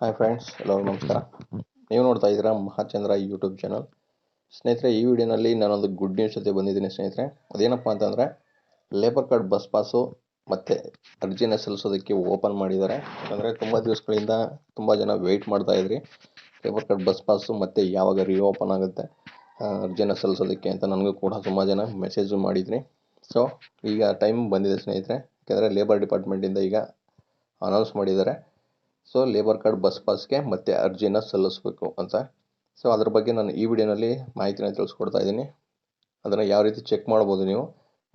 Hi friends ಎಲ್ಲರಿಗೂ ನಮಸ್ಕಾರ. ನೀವು ನೋಡ್ತಾ ಇದ್ದೀರಾ ಮಹಾಚಂದ್ರ ಯೂಟ್ಯೂಬ್ ಚಾನಲ್ ಸ್ನೇಹಿತರೆ, ಈ ವಿಡಿಯೋನಲ್ಲಿ ನಾನೊಂದು ಗುಡ್ ನ್ಯೂಸ್ ಜೊತೆ ಬಂದಿದ್ದೀನಿ ಸ್ನೇಹಿತರೆ. ಅದೇನಪ್ಪ ಅಂತಂದರೆ ಲೇಬರ್ ಕಾರ್ಡ್ ಬಸ್ ಪಾಸು ಮತ್ತು ಅರ್ಜಿನ ಸಲ್ಲಿಸೋದಕ್ಕೆ ಓಪನ್ ಮಾಡಿದ್ದಾರೆ. ಅಂದರೆ ತುಂಬ ದಿವಸಗಳಿಂದ ತುಂಬ ಜನ ವೆಯ್ಟ್ ಮಾಡ್ತಾ ಇದ್ರಿ. ಲೇಬರ್ ಕಾರ್ಡ್ ಬಸ್ ಪಾಸು ಮತ್ತು ಯಾವಾಗ ರಿಓಪನ್ ಆಗುತ್ತೆ ಅರ್ಜಿನ ಸಲ್ಲಿಸೋದಕ್ಕೆ ಅಂತ ನನಗೂ ಕೂಡ ತುಂಬ ಜನ ಮೆಸೇಜು ಮಾಡಿದ್ರಿ. ಸೊ ಈಗ ಟೈಮ್ ಬಂದಿದೆ ಸ್ನೇಹಿತರೆ. ಯಾಕೆಂದರೆ ಲೇಬರ್ ಡಿಪಾರ್ಟ್ಮೆಂಟಿಂದ ಈಗ ಅನೌನ್ಸ್ ಮಾಡಿದ್ದಾರೆ. ಸೊ ಲೇಬರ್ ಕಾರ್ಡ್ ಬಸ್ ಪಾಸ್ಗೆ ಮತ್ತೆ ಅರ್ಜಿನ ಸಲ್ಲಿಸಬೇಕು ಅಂತ. ಸೊ ಅದ್ರ ಬಗ್ಗೆ ನಾನು ಈ ವಿಡಿಯೋನಲ್ಲಿ ಮಾಹಿತಿನ ತಿಳಿಸ್ಕೊಡ್ತಾ ಇದ್ದೀನಿ. ಅದನ್ನು ಯಾವ ರೀತಿ ಚೆಕ್ ಮಾಡ್ಬೋದು ನೀವು,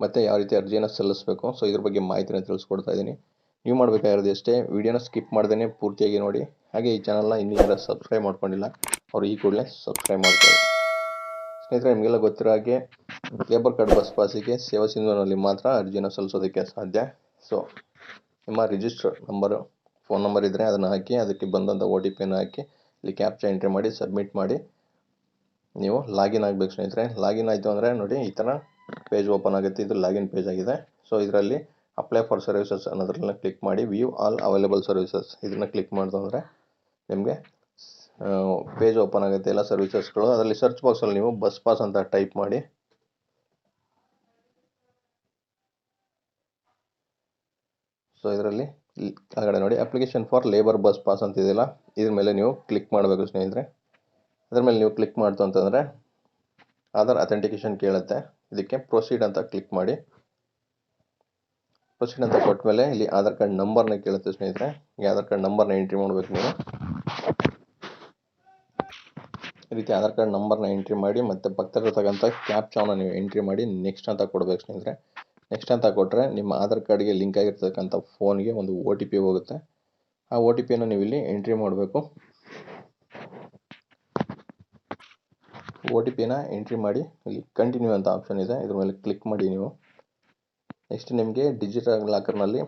ಮತ್ತು ಯಾವ ರೀತಿ ಅರ್ಜಿನ ಸಲ್ಲಿಸಬೇಕು. ಸೊ ಇದ್ರ ಬಗ್ಗೆ ಮಾಹಿತಿನ ತಿಳಿಸ್ಕೊಡ್ತಾ ಇದ್ದೀನಿ. ನೀವು ಮಾಡಬೇಕಾಗಿರೋದು ಅಷ್ಟೇ ವಿಡಿಯೋನ ಸ್ಕಿಪ್ ಮಾಡ್ದೇ ಪೂರ್ತಿಯಾಗಿ ನೋಡಿ. ಹಾಗೆ ಈ ಚಾನಲ್ನ ಇನ್ನೂ ಯಾರು ಸಬ್ಸ್ಕ್ರೈಬ್ ಮಾಡ್ಕೊಂಡಿಲ್ಲ, ಅವ್ರು ಈ ಕೂಡಲೇ ಸಬ್ಸ್ಕ್ರೈಬ್ ಮಾಡ್ತಾರೆ ಸ್ನೇಹಿತರೆ, ನಿಮಗೆಲ್ಲ ಗೊತ್ತಿರೋ ಹಾಗೆ ಲೇಬರ್ ಕಾರ್ಡ್ ಬಸ್ ಪಾಸಿಗೆ ಸೇವಾ ಸಿಂಧುನಲ್ಲಿ ಮಾತ್ರ ಅರ್ಜಿನ ಸಲ್ಲಿಸೋದಕ್ಕೆ ಸಾಧ್ಯ. ಸೊ ನಿಮ್ಮ ರಿಜಿಸ್ಟರ್ ನಂಬರು ಫೋನ್ ನಂಬರ್ ಇದ್ದರೆ ಅದನ್ನು ಹಾಕಿ, ಅದಕ್ಕೆ ಬಂದಂಥ ಒ ಟಿ ಪಿಯನ್ನು ಹಾಕಿ, ಇಲ್ಲಿ ಕ್ಯಾಪ್ಚಾ ಎಂಟ್ರಿ ಮಾಡಿ ಸಬ್ಮಿಟ್ ಮಾಡಿ. ನೀವು ಲಾಗಿನ್ ಆಗಬೇಕು ಸ್ನೇಹಿತರೆ. ಲಾಗಿನ್ ಆಯಿತು ಅಂದರೆ ನೋಡಿ, ಈ ಥರ ಪೇಜ್ ಓಪನ್ ಆಗುತ್ತೆ. ಇದು ಲಾಗಿನ್ ಪೇಜ್ ಆಗಿದೆ. ಸೊ ಇದರಲ್ಲಿ ಅಪ್ಲೈ ಫಾರ್ ಸರ್ವಿಸಸ್ ಅನ್ನೋದ್ರನ್ನ ಕ್ಲಿಕ್ ಮಾಡಿ ವ್ಯೂ ಆಲ್ ಅವೈಲೇಬಲ್ ಸರ್ವಿಸಸ್ ಇದನ್ನು ಕ್ಲಿಕ್ ಮಾಡಿದ್ರೆ ನಿಮಗೆ ಪೇಜ್ ಓಪನ್ ಆಗುತ್ತೆ ಎಲ್ಲ ಸರ್ವಿಸಸ್ಗಳು ಅದರಲ್ಲಿ ಸರ್ಚ್ ಬಾಕ್ಸಲ್ಲಿ ನೀವು ಬಸ್ ಪಾಸ್ ಅಂತ ಟೈಪ್ ಮಾಡಿ. ಸೊ ಇದರಲ್ಲಿ ಕೆಳಗಡೆ ನೋಡಿ application for labour bus pass ಅಂತ ಇದೆಯಲ್ಲ, ಇದ್ರ ಮೇಲೆ ನೀವು ಕ್ಲಿಕ್ ಮಾಡಬೇಕು ಸ್ನೇಹಿತರೆ. ಅದ್ರ ಮೇಲೆ ನೀವು ಕ್ಲಿಕ್ ಮಾಡ್ತು ಅಂತಂದರೆ ಆಧಾರ್ ಅಥೆಂಟಿಕೇಶನ್ ಕೇಳುತ್ತೆ. ಇದಕ್ಕೆ ಪ್ರೊಸೀಡ್ ಅಂತ ಕ್ಲಿಕ್ ಮಾಡಿ. ಪ್ರೊಸೀಡ್ ಅಂತ ಕೊಟ್ಟ ಮೇಲೆ ಇಲ್ಲಿ ಆಧಾರ್ ಕಾರ್ಡ್ ನಂಬರ್ನ ಕೇಳುತ್ತೆ ಸ್ನೇಹಿತರೆ. ಈ ಆಧಾರ್ ಕಾರ್ಡ್ ನಂಬರ್ನ ಎಂಟ್ರಿ ಮಾಡಬೇಕು ನೀವು. ಈ ರೀತಿ ಆಧಾರ್ ಕಾರ್ಡ್ ನಂಬರ್ನ ಎಂಟ್ರಿ ಮಾಡಿ ಮತ್ತು ಪಕ್ಕದಲ್ಲಿರ್ತಕ್ಕಂಥ ಕ್ಯಾಪ್ಚಾನ ನೀವು ಎಂಟ್ರಿ ಮಾಡಿ ನೆಕ್ಸ್ಟ್ ಅಂತ ಕೊಡಬೇಕು ಸ್ನೇಹಿತರೆ. ನೆಕ್ಸ್ಟ್ ಅಂತ ಕೊಟ್ಟರೆ ನಿಮ್ಮ ಆಧಾರ್ ಕಾರ್ಡ್ಗೆ ಲಿಂಕ್ ಆಗಿರ್ತಕ್ಕಂಥ ಫೋನ್ಗೆ ಒಂದು ಓ ಟಿ ಪಿ ಹೋಗುತ್ತೆ. ಆ ಒ ಟಿ ಪಿಯನ್ನು ನೀವು ಇಲ್ಲಿ ಎಂಟ್ರಿ ಮಾಡಬೇಕು. ಒ ಟಿ ಪಿನ ಎಂಟ್ರಿ ಮಾಡಿ, ಇಲ್ಲಿ ಕಂಟಿನ್ಯೂ ಅಂತ ಆಪ್ಷನ್ ಇದೆ. ಇದ್ರ ಮೇಲೆ ಕ್ಲಿಕ್ ಮಾಡಿ ನೀವು. ನೆಕ್ಸ್ಟ್ ನಿಮಗೆ ಡಿಜಿಟಲ್ ಲಾಕರ್ನಲ್ಲಿ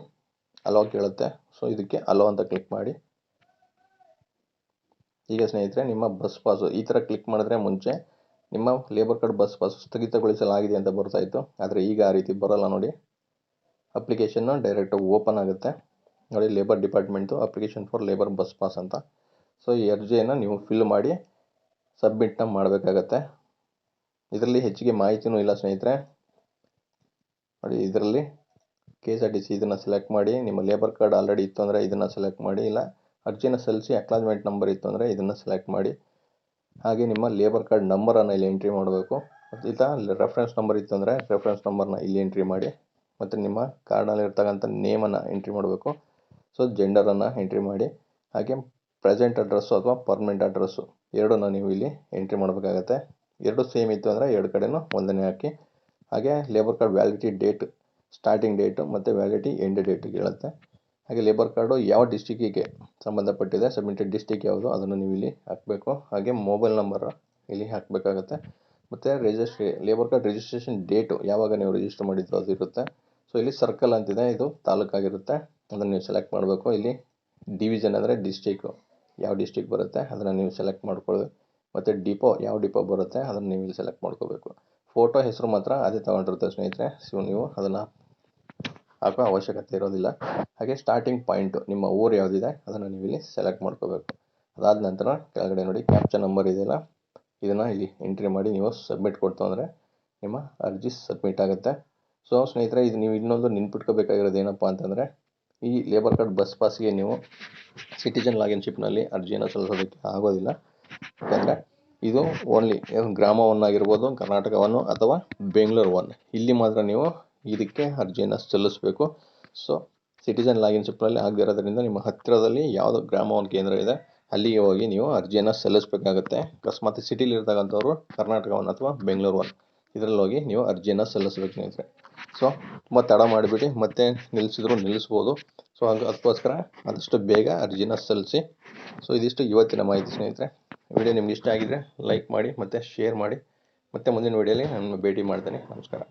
ಅಲೋ ಕೇಳುತ್ತೆ. ಸೊ ಇದಕ್ಕೆ ಅಲೋ ಅಂತ ಕ್ಲಿಕ್ ಮಾಡಿ. ಈಗ ಸ್ನೇಹಿತರೆ, ನಿಮ್ಮ ಬಸ್ ಪಾಸು ಈ ಥರ ಕ್ಲಿಕ್ ಮಾಡಿದ್ರೆ ಮುಂಚೆ ನಿಮ್ಮ ಲೇಬರ್ ಕಾರ್ಡ್ ಬಸ್ ಪಾಸ್ ಸ್ಥಗಿತಗೊಳಿಸಲಾಗಿದೆ ಅಂತ ಬರ್ತಾ ಇತ್ತು ಆದರೆ ಈಗ ಆ ರೀತಿ ಬರೋಲ್ಲ ನೋಡಿ. ಅಪ್ಲಿಕೇಶನ್ನು ಡೈರೆಕ್ಟ್ ಓಪನ್ ಆಗುತ್ತೆ. ನೋಡಿ labour department application for labour bus pass ಅಂತ. ಸೊ ಈ ಅರ್ಜಿಯನ್ನು ನೀವು ಫಿಲ್ ಮಾಡಿ ಸಬ್ಮಿಟ್ನ ಮಾಡಬೇಕಾಗತ್ತೆ. ಇದರಲ್ಲಿ ಹೆಚ್ಚಿಗೆ ಮಾಹಿತಿನೂ ಇಲ್ಲ ಸ್ನೇಹಿತರೆ. ನೋಡಿ, ಇದರಲ್ಲಿ K S R T C ಇದನ್ನು ಸೆಲೆಕ್ಟ್ ಮಾಡಿ, ನಿಮ್ಮ ಲೇಬರ್ ಕಾರ್ಡ್ ಆಲ್ರೆಡಿ ಇತ್ತು ಅಂದರೆ ಇದನ್ನು ಸೆಲೆಕ್ಟ್ ಮಾಡಿ, ಇಲ್ಲ, ಅರ್ಜಿನ ಸಲ್ಲಿಸಿ ಅಕ್ನಾಲ್ಜ್ಮೆಂಟ್ ನಂಬರ್ ಇತ್ತು ಅಂದರೆ ಇದನ್ನು ಸೆಲೆಕ್ಟ್ ಮಾಡಿ. ಹಾಗೆ ನಿಮ್ಮ ಲೇಬರ್ ಕಾರ್ಡ್ ನಂಬರನ್ನು ಇಲ್ಲಿ ಎಂಟ್ರಿ ಮಾಡಬೇಕು. ಇಲ್ಲ ರೆಫರೆನ್ಸ್ ನಂಬರ್ ಇತ್ತು ಅಂದರೆ ರೆಫರೆನ್ಸ್ ನಂಬರ್ನ ಇಲ್ಲಿ ಎಂಟ್ರಿ ಮಾಡಿ, ಮತ್ತು ನಿಮ್ಮ ಕಾರ್ಡಲ್ಲಿ ಇರ್ತಕ್ಕಂಥ ನೇಮನ್ನು ಎಂಟ್ರಿ ಮಾಡಬೇಕು. ಸೊ ಜೆಂಡರನ್ನು ಎಂಟ್ರಿ ಮಾಡಿ, ಹಾಗೆ ಪ್ರೆಸೆಂಟ್ ಅಡ್ರೆಸ್ಸು ಅಥವಾ ಪರ್ಮನೆಂಟ್ ಅಡ್ರೆಸ್ಸು ಎರಡನ್ನು ನೀವು ಇಲ್ಲಿ ಎಂಟ್ರಿ ಮಾಡಬೇಕಾಗತ್ತೆ. ಎರಡು ಸೇಮ್ ಇತ್ತು ಅಂದರೆ ಎರಡು ಕಡೆಯೂ ಒಂದನೇ ಹಾಕಿ, ಹಾಗೆ labour card validity date starting date ಮತ್ತು ವ್ಯಾಲಿಡಿಟಿ ಎಂಡ್ ಡೇಟ್ ಹೇಳುತ್ತೆ. ಹಾಗೆ ಲೇಬರ್ ಕಾರ್ಡು ಯಾವ ಡಿಸ್ಟಿಕ್ಕಿಗೆ ಸಂಬಂಧಪಟ್ಟಿದೆ ಸಬ್ಮಿಟೆಡ್ ಡಿಸ್ಟಿಕ್ ಯಾವುದು, ಅದನ್ನು ನೀವು ಇಲ್ಲಿ ಹಾಕಬೇಕು. ಹಾಗೆ ಮೊಬೈಲ್ ನಂಬರ್ ಇಲ್ಲಿ ಹಾಕಬೇಕಾಗತ್ತೆ. ಮತ್ತು registry labour card registration date ಯಾವಾಗ ನೀವು ರಿಜಿಸ್ಟರ್ ಮಾಡಿದ್ದು ಅದು ಇರುತ್ತೆ. ಸೊ ಇಲ್ಲಿ ಸರ್ಕಲ್ ಅಂತಿದೆ, ಇದು ತಾಲೂಕಾಗಿರುತ್ತೆ ಅದನ್ನು ನೀವು ಸೆಲೆಕ್ಟ್ ಮಾಡಬೇಕು. ಇಲ್ಲಿ ಡಿವಿಷನ್ ಅಂದರೆ ಡಿಸ್ಟಿಕ್ಕು ಯಾವ ಡಿಸ್ಟಿಕ್ ಬರುತ್ತೆ, ಅದನ್ನು ನೀವು ಸೆಲೆಕ್ಟ್ ಮಾಡ್ಕೊಳ್ಳಿ. ಮತ್ತು ಡಿಪೋ ಯಾವ ಡಿಪೋ ಬರುತ್ತೆ, ಅದನ್ನು ನೀವು ಇಲ್ಲಿ ಸೆಲೆಕ್ಟ್ ಮಾಡ್ಕೋಬೇಕು. ಫೋಟೋ ಹೆಸರು ಮಾತ್ರ ಅದೇ ತೊಗೊಂಡಿರುತ್ತೆ ಸ್ನೇಹಿತರೆ. ಸೊ ನೀವು ಅದನ್ನು ಹಾಕೋ ಅವಶ್ಯಕತೆ ಇರೋದಿಲ್ಲ. ಹಾಗೆ ಸ್ಟಾರ್ಟಿಂಗ್ ಪಾಯಿಂಟು ನಿಮ್ಮ ಊರು ಯಾವುದಿದೆ ಅದನ್ನು ನೀವು ಇಲ್ಲಿ ಸೆಲೆಕ್ಟ್ ಮಾಡ್ಕೋಬೇಕು. ಅದಾದ ನಂತರ ಕೆಳಗಡೆ ನೋಡಿ ಕ್ಯಾಪ್ಚಾ ನಂಬರ್ ಇದೆಯಲ್ಲ, ಇದನ್ನು ಇಲ್ಲಿ ಎಂಟ್ರಿ ಮಾಡಿ ನೀವು ಸಬ್ಮಿಟ್ ಕೊಡ್ತು ಅಂದರೆ ನಿಮ್ಮ ಅರ್ಜಿ ಸಬ್ಮಿಟ್ ಆಗುತ್ತೆ. ಸೊ ಸ್ನೇಹಿತರೆ, ಇದು ನೀವು ಇನ್ನೊಂದು ನೆನ್ಪಿಟ್ಕೋಬೇಕಾಗಿರೋದು ಏನಪ್ಪ ಅಂತಂದರೆ, ಈ ಲೇಬರ್ ಕಾರ್ಡ್ ಬಸ್ ಪಾಸ್ಗೆ ನೀವು ಸಿಟಿಜನ್ ಲಾಗಿನ್ಶಿಪ್ನಲ್ಲಿ ಅರ್ಜಿಯನ್ನು ಸಲ್ಲಿಸೋದಕ್ಕೆ ಆಗೋದಿಲ್ಲ. ಯಾಕಂದರೆ ಇದು ಓನ್ಲಿ ಗ್ರಾಮ ಒನ್ ಆಗಿರ್ಬೋದು ಕರ್ನಾಟಕ ಒನ್ ಅಥವಾ ಬೆಂಗಳೂರು ಒನ್ ಇಲ್ಲಿ ಮಾತ್ರ ನೀವು ಇದಕ್ಕೆ ಅರ್ಜಿಯನ್ನು ಸಲ್ಲಿಸಬೇಕು. ಸೊ ಸಿಟಿಜನ್ ಲಾಗಿನ್ಶಿಪ್ನಲ್ಲಿ ಆಗದೇ ಆಗದಿರೋದ್ರಿಂದ ನಿಮ್ಮ ಹತ್ತಿರದಲ್ಲಿ ಯಾವುದು ಗ್ರಾಮ ಒನ್ ಕೇಂದ್ರ ಇದೆ, ಅಲ್ಲಿಗೆ ಹೋಗಿ ನೀವು ಅರ್ಜಿಯನ್ನು ಸಲ್ಲಿಸಬೇಕಾಗತ್ತೆ. ಅಕಸ್ಮಾತ್ ಸಿಟಿಲಿರ್ತಕ್ಕಂಥವ್ರು ಕರ್ನಾಟಕ ಒನ್ ಅಥವಾ ಬೆಂಗಳೂರು ಒನ್ ಇದರಲ್ಲಿ ಹೋಗಿ ನೀವು ಅರ್ಜಿಯನ್ನು ಸಲ್ಲಿಸಬೇಕು ಸ್ನೇಹಿತರೆ. ಸೊ ತುಂಬ ತಡ ಮಾಡಿಬಿಟ್ಟು ಮತ್ತೆ ನಿಲ್ಲಿಸಿದ್ರು ನಿಲ್ಲಿಸ್ಬೋದು. ಸೊ ಹಂಗೆ ಅದಕ್ಕೋಸ್ಕರ ಆದಷ್ಟು ಬೇಗ ಅರ್ಜಿನ ಸಲ್ಲಿಸಿ. ಸೊ ಇದಿಷ್ಟು ಇವತ್ತಿನ ಮಾಹಿತಿ ಸ್ನೇಹಿತರೆ. ವಿಡಿಯೋ ನಿಮ್ಗೆ ಇಷ್ಟ ಆಗಿದ್ರೆ ಲೈಕ್ ಮಾಡಿ, ಮತ್ತು ಶೇರ್ ಮಾಡಿ. ಮತ್ತೆ ಮುಂದಿನ ವಿಡಿಯೋಲಿ ನಾನು ಭೇಟಿ ಮಾಡ್ತೇನೆ. ನಮಸ್ಕಾರ.